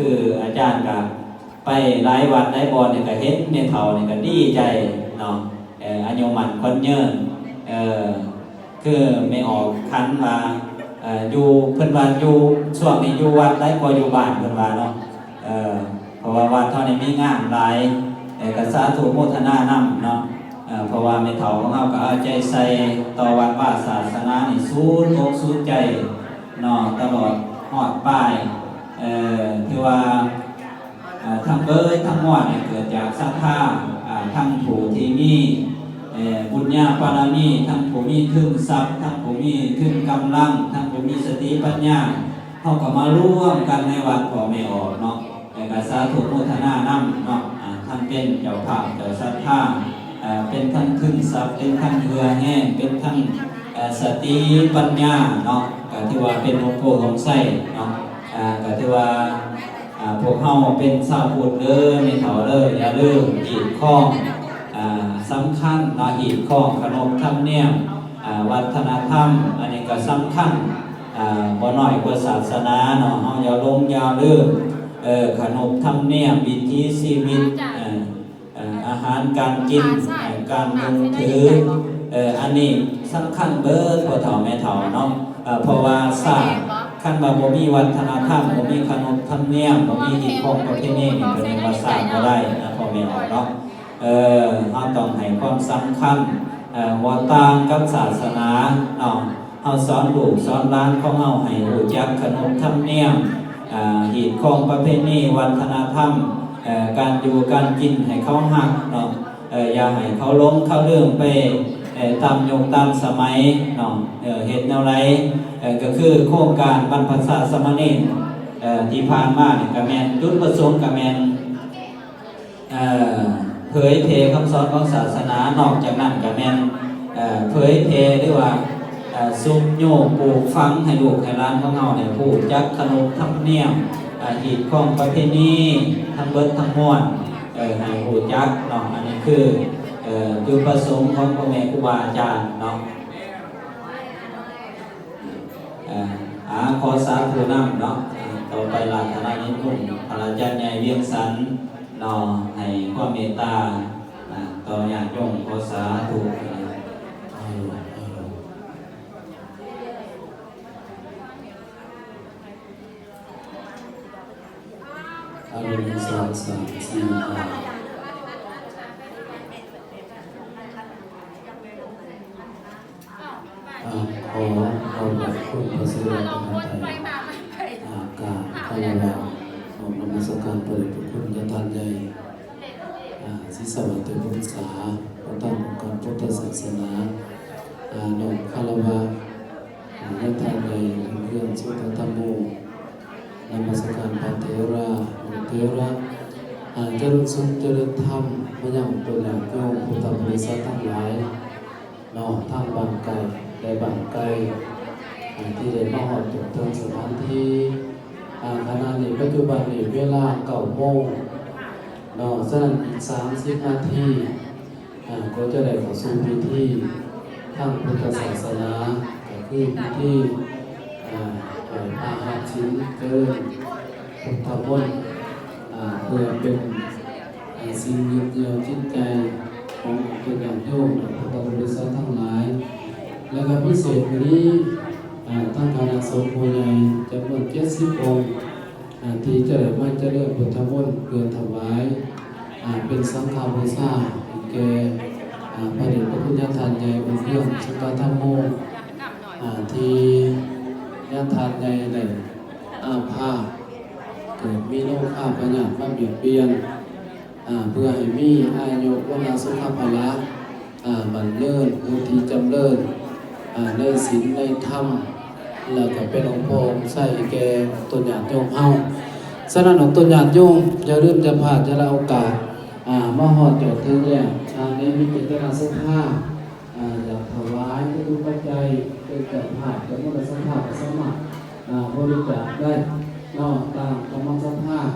คืออาจารย์กับไปหลายวัดหลายบอนเนี่ยก็เห็นในเฒ่าเนี่ยก็ดีใจเนาะเอ่ออายุมันคนเยินเอ่อคือไม่ออกคันมาเอออยู่เพิ่นว่าอยู่ช่วงนี้อยู่วัดหลายกว่าอยู่บ้านเพิ่นว่าเนาะเออเพราะว่าวัดเท่านี้มีงานหลายเอกสาธุโมทนานํเนาะเออเพราะว่าไม่เฒ่าของเราก็เอาใจใส่ต่อวัดว่าศาสนานี่สูนอกสูนใจเนาะตลอดหอดป้าย ที่ว่าทั้งเบิดทั้งมวเนี่ยเกิดจากศรัทธาทั้งผู้ที่นี่บุญญาบารมีทั้งผู้มีทึ่งทรัพย์ทั้งผู้มีทึ่งกำลัง ทั้งผู้มีสติปัญญาเขาก็มาร่วมกันในวัดพ่อแม่ออกเนาะแต่ก็สาธุโมทนานํเนาะท่านเป็นเจ้าภาพเจ้าศรัทธาเป็นทั้งทึ่งทรัพย์เป็นทั้งเรือแห้งเป็นทั้งสติปัญญาเนาะก็ที่ว่าเป็นองค์โพของไส้เน อ่าก็ที่ว่าอ่าพวกเฮาเป็นชาวพุทธเด้อไม่เฒ่าเด้ออย่าลืมหีบข้องอ่าสำคัญเนาะหีบข้องขนบธรรมเนียมอ่าวัฒนธรรม อันนี้ก็สำคัญอ่าบ่น้อยกว่าศาสนาเนาะเฮาอย่าลงอย่าลืมเออขนบธรรมเนียมวิถีชีวิตเอ่อเอ่ออาหารการกินเอ่อการมุงถือเอ่ออันนี้สำคัญเบิดพ่อเฒ่าแม่เฒ่าเนาะเอ่อเพราะว่าศาสตร์ ขั้นว่าบ่มีวัฒนธรรมบ่มีขนบธรรมเนียมบ่มีอิทธิพลประเพณีนี่ก็เรียกว่าศาสตร์บ่ได้นะพ่อแม่ออกเนาะเอ่อเฮาต้องให้ความสำคัญเอ่อว่าต่างกับศาสนาเนาะเฮาสอนลูกสอนหลานของเฮาให้รู้จักขนบธรรมเนียมอ่าหีดของประเพณีวัฒนธรรมเอ่อการอยู่การกินให้เขาหักเนาะเอ่ออย่าให้เขาล้มเขาเรื่องไป ตามยงตามสมัยเนาะเอ่อเหตุแนวไรก็คือโครงการบรรพชาสมณรเอ่อที่ผ่านมาเนี่ยก็แมนจุดประสงค์ก็แมนเอ่อเผยเพคำสอนของศาสนานอกจากนั้นก็แมนเอ่อเผยเพหรือว่าเอ่อซุมโยกปลูกฟังให้ลูกให้หลานของเราเนี่ยพูดจักขนบธรรมเนียมหีดของประเพณีทั้งเบิดทั้งมวลให้หูจักเนาะอันนี้คือ จุดประสงค์ของพ่อแม่ครูบาอาจารย์เนาะอ่อหาขอสาธุนำเนาะต่อไปหลักธนานิมุ่งพระอาจารย์ใหญ่เวียงสันเนาะให้ความเมตตาต่อญาติโยมขอสาธุอารมณ์สองสามสี่ห้า อ่าขอขอบคุณพระเสด็จพระไทยอากาศพระวาขอบนมัสการพระเดชพระคุณยะทานใหญ่อ่าศิสวัสดิ์พุทธศาพระตั้งองค์การพุทธศาสนาอานองคารวะอ่ายทานใหญ่เรื่องสุตธรรมโมนมัสการพระเทระพระเทระอาจเจริญสุขเจริญธรรมมายังตัวอย่างโยมพุทธบริษัททั้งหลายนอกทางบางไกล และบางไกลที่ได้มาหอดถึงทิงสถานที่ขณะนี้ปัจจุบันนี้เวลาเก้าโมงนอกสั้นอีกสามสิบนาทีก็จะได้ข้าสู่พิธีทางพุทธศาสนาก็คือพิธีอ่าเอ่ออาหารชิ้นเกินพุทธมนต์อ่าเพื่อเป็นสิ่งยึดเหนี่ยวจิตใจของตัวอย่างโยมพุทธบริษัททั้งหลาย และก็พิเศษวันนี้ตั้งคณะสงฆ์ผู้ใหญ่จำนวนเจ็ดสิบองค์ที่จะได้มาเจริญพุทธมนต์เพื่อถวายาเป็นสังฆบูชาแก่พระเดชพระคุณญาทานใหญ่องค์เรื่องสุตธรรมโมที่ญาติทานใหญ่ได้อาภาเกิดมีโรคข้าพยาธิมาเบียดเบียนเพื่อให้มีอายุวนาสุขภาละบันเลิศอุทิจำเลิศ ในศีลในธรรมแล้วก็เป็นองค์พระใส่แก่ต้นญาติโยมเฮาฉะนั้นของต้นญาติโยมจะเริ่มจะผ่านจะละโอกาสมาหอดจอดถึงเนี่ยทางนี้มีเจตนาสักผ้าอ่าอยากถวายให้ทุกปัจจัยเป็นจัดผ่านจะมุ่งสัมผัสสมัครบริจาคได้นอกตามกำลังสัมผัส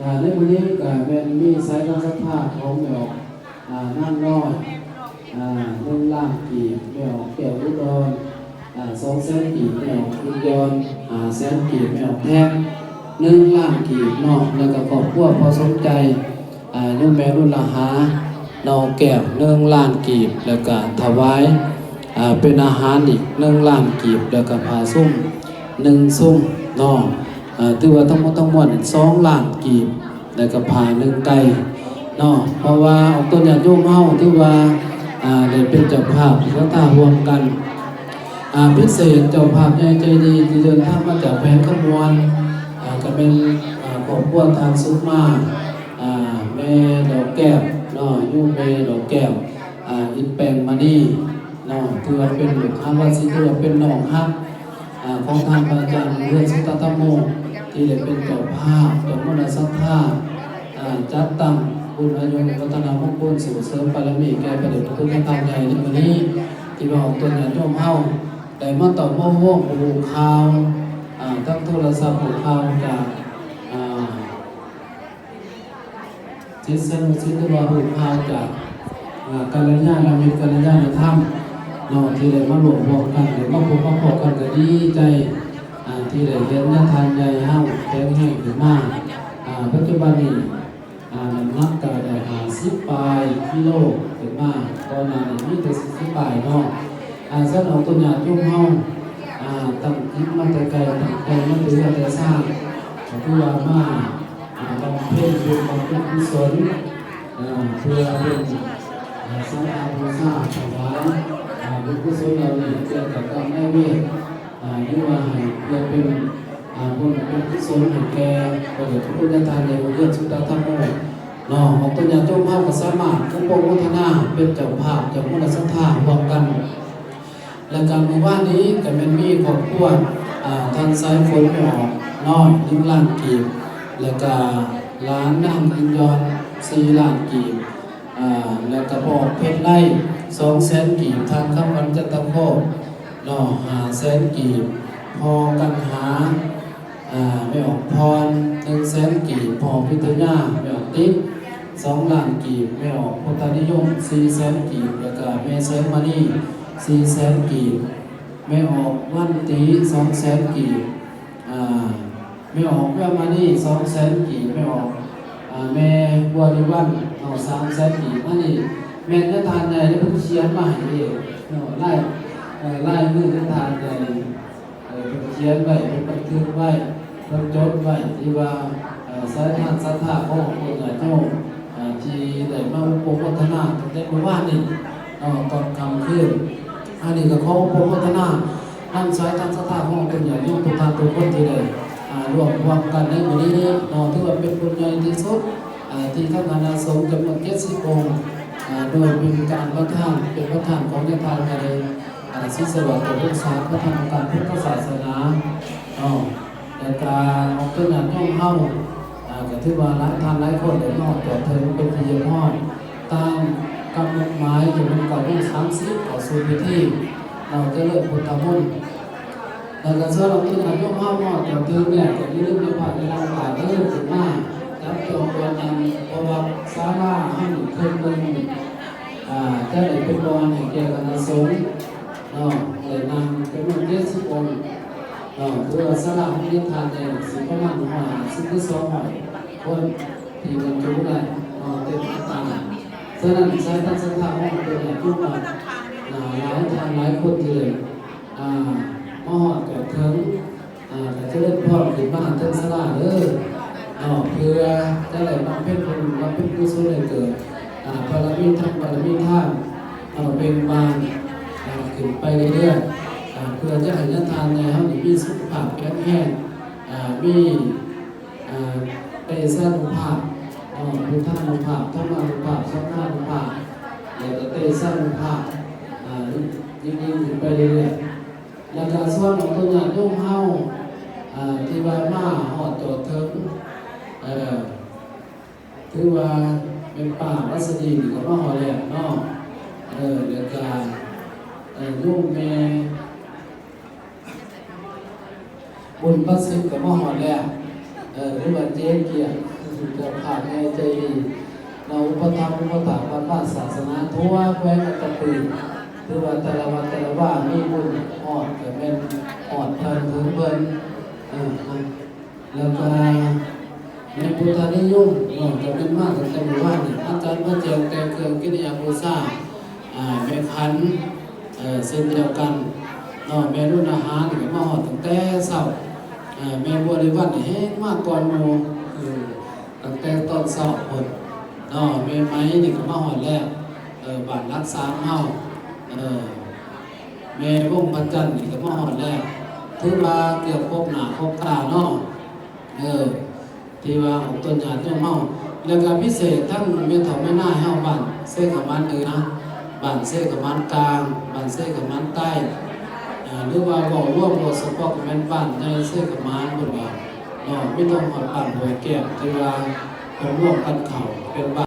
อ่าในวันนี้ก็เป็นมีสายการสัมผัสของแมวอ่านั่งน้อย เรื่องล่างกีบแมวแก้วอุดรอ่าสองแสนกีบแมวอุดรอ่าแสนกีบแมวแท้งหนึ่งล้านกีบนาะแล้วก็ครอบครัวพอสมใจอ่าโยมแม่รุ่นละหาเนาแก้วหนึ่งล้านกีบแล้วก็ถวายเป็นอาหารอีกหนึ่งล้านกีบแล้วก็ผ้าส้มหนึ่งส้มนอ่าถือว่าทั้งหมดทั้งมวลสองล้านกีบแล้วก็ผาหนึ่งไตนาะเพราะว่าเอาต้นญาติโยมเฮาถือว่า ได้เป็นเจ้าภาพพระตารวมกันอ่าพิเศษเจ้าภาพใหญ่ใจดีที่เดินทางมาจากแผงขบวนอ่าก็เป็นอ่าครอบครัวทานซุปมาอ่าแม่ดอกแก้วนาะยุ่แม่ดอกแก้วอ่าอินแปงมานี่เนาะถือว่าเป็นลูกค้าวัดสิถือว่าเป็นน้องฮักอ่าของทางพระอาจารย์เรือนสุตตะโมที่ได้เป็นเจ้าภาพเจ้ามุนสัทธาอ่าจัดตั้ง บุญอายุวัฒนามงคลสู่เสริมบารมีแก่ประเดชพระคุณธรรมใหญ่ในวันนี้ ที่ว่าอกตัวเนี่ยโยมเฮาได้มาตอบโมโหผูข่าวทั้งโทรศัพท์ผูข่าวจากจิตสนุสิทธิ์ว่าผูข่าวจากกัลยาณมิตรกัลยาณธรรมนาะที่ได้มารวมรวมกันหรือมาพบมาพบกันก็ดีใจที่ได้เห็นญาทานใหญ่เฮาแข็งแรงขึ้นมาอ่าปัจจุบันนี้ อ่าน้ำหนักก็ได้หาสิบปลายกิโลถึงมาตอนนั้นมีแต่สิบปลายเนาะอาส่วนเอาตัวอย่างยุ่งเฮาอ่าตั้งคิดมาแต่ไกลตั้งไกลมาแต่เรื่องแต่สร้างก็คือว่ามาอ่าบำเพ็ญเป็นบำเพ็ญกุศลอ่าเพื่อเป็นอาสร้างอาภาษาถวายอ่าบุญกุศลเหล่านี้เกี่ยวกับการได้เวทอ่าหรือว่าให้เพื่อเป็นอ่าบุญเป็นกุศลให้แก่ประโยชน์พุทธทานในบุญเรื่องสุตตะธรรมโม เนาะของตัวอย่างเจ้าภาพก็สามารถทุกปงวัฒนาเป็นเจ้าภาพจ้ามุนสัทธาร่วมกัน และการหมู่บ้านนี้ก็เป็นมีครอบครัวท่านสายฝนไม่อกน้อยยิ้มล้านกีบ แล้วก็ร้านนั่งอินยอนสี่ล้านกีบแล้วก็บอกเพชรไล่สองแสนกีบทางคำวันจัตตะโคเนาะหาแสนกีบ พอกันหาอ่าไม่ออกพรหนึ่งแสนกีบพอพิทยาไม่ออกติ๊ก สองล้านกีบไม่ออกพุทธนิยมสี่แสนกีบแล้วก็แม่แสนมานีสี่แสนกีบไม่ออกวันตีสองแสนกีบอ่าไม่ออกแม่มานีสองแสนกีบไม่ออกอ่าแม่บัวดิวันเอาสามแสนกีบนั่นนี่แม่จะทานใหญ่แล้พิ่งเชียนมาให้เองเนาะไล่เอ่ไล่มือจะทานใหญ่เอ่อเป็นเขียนไว้เป็นบันทึกไว้เป็นจดไว้ที่ว่าสายทานสัทธาของคนหลายโยมอ่า ที่ได้มาอุปพัฒนาตั้งแต่เมื่อวานนี้เนาะตอนกลางคืนอันนี้ก็เขออุปพัฒนาท่านสายทานสัทธาของคนใหญ่โยมทุกท่านทุกคนที่ได้รวมรวมกันในวันนี้เนาะถือว่าเป็นบุญใหญ่ที่สุดที่ท่านคณะสงฆ์จำนวน70องค์โดยเป็นการประทานเป็นประธานของยาทานกันเองอาศิสวัสดิ์พุทธศาสตร์พระธรรมการพุทธศาสนาอ๋อและการออกตัวอย่างย่อมเฮา อ่ว่าหลายท่านหลายคนได้นอกจากเธอเป็นที่ยมฮอดตามกำหนดหมายอยู่ในก่อนที่สามสิบเข้าสู่พิธีเราจะเริ่มพุทธมนต์แล้วก็สำหรับตัวอย่างย่อมเฮานอกจากเธอเนี่ยก็มีเรื่องในภาคในร่างกายเริ่มถึงมาจับจองตัวนั้นเพราะว่าสาราให้เคยเป็นอ่าจะได้เป็นบอลแห่งแก่คณะสงเนาะเลยนำเป็นมันเรียกสิบองค์เนาะเพื่อสละให้ทานในสิบประมาณหัวสิบที่สองหน่อย คนที่บรรจุได้เนาะเต็มอัตราฉะนั้นใช้ทัศนคติของตัวอย่างทุกมาหลายทางหลายคนที่เลยอ่าหอดกับเทิงอ่าแต่จะเล่นพ่อหรือบ้านเทิงสลาเด้อเนาะเพื่อจะได้มาเป็นคนมาเป็นกุศลให้เกิดอ่าบารมีธรรมบารมีท่านเอาเป็นบานขึ้นไปเรื่อยๆอ่าเพื่อจะให้นักทานในเขานี่มีสุขภาพแข็งแรงมี เตสานุภาพอ่าพุทธานุภาพธรรมานุภาพสังฆานุภาพแล้วก็เตสานุภาพอ่ายิ่งยิ่งขึ้นไปเรื่อยๆแล้วก็ส่วนของตัวอย่างโยมเฮาอ่าที่ว่ามาหอดตัวเถิงเอ่อถือว่าเป็นป่าวัสดีนี่ก็มาหอดแล้วเนาะเออแล้วก็เอ่อลูกแม่บุญพระสิบกับมหอดแล้ว เออหรือว่าเจ๊เกียรติเกิดผ่านในใจดีเราอุปถัมภ์อุปถัมภ์วัดพระศาสนาทั่วแคว้นตะปืนหรือว่าแต่ละวันแต่ละว่ามีบุญออดแต่เป็นออดเพลินถึงเพลินเออแล้วก็ในพุทธานิยมเนาจะเป็นมากตั้งแต่หมู่านนี่อาจารย์มาแจงแต่งเครื่องกิริยาบูชาอ่าแม่คันเออเส้นเดียวกันเนาะแม่รุ่นอาหารนี่ก็มาฮอดตั้งแต่เช้า แม่บัวริวันี่แฮงมากก่อนหมูตั้งแต่ตอนเช้าพุ่นเนาะแม่ไม้นี่ก็มาฮอดแล้วบานรักษาเฮาแม่วงพระจันนี่ก็มาฮอดแล้วถือว่าเกือบครบหนาครบตาเนาะเออที่ว่าของต้นญาติโยมเฮาแล้วก็พิเศษทั้งแม่เฒ่าแม่นาเฮาบ้านเสกขมันเหนือบ้านเสกขมันกลางบ้านเสกขมันใต้ หรือว่าบอกร่วมบ่เฉพาะกับแม่นบ้นในเสกขมันพุ่นว่าเนาะมีต้องหอดปั่นหัวแก้วที่ว่าเพิ่นร่วมกันเข่าเป็นบ้าน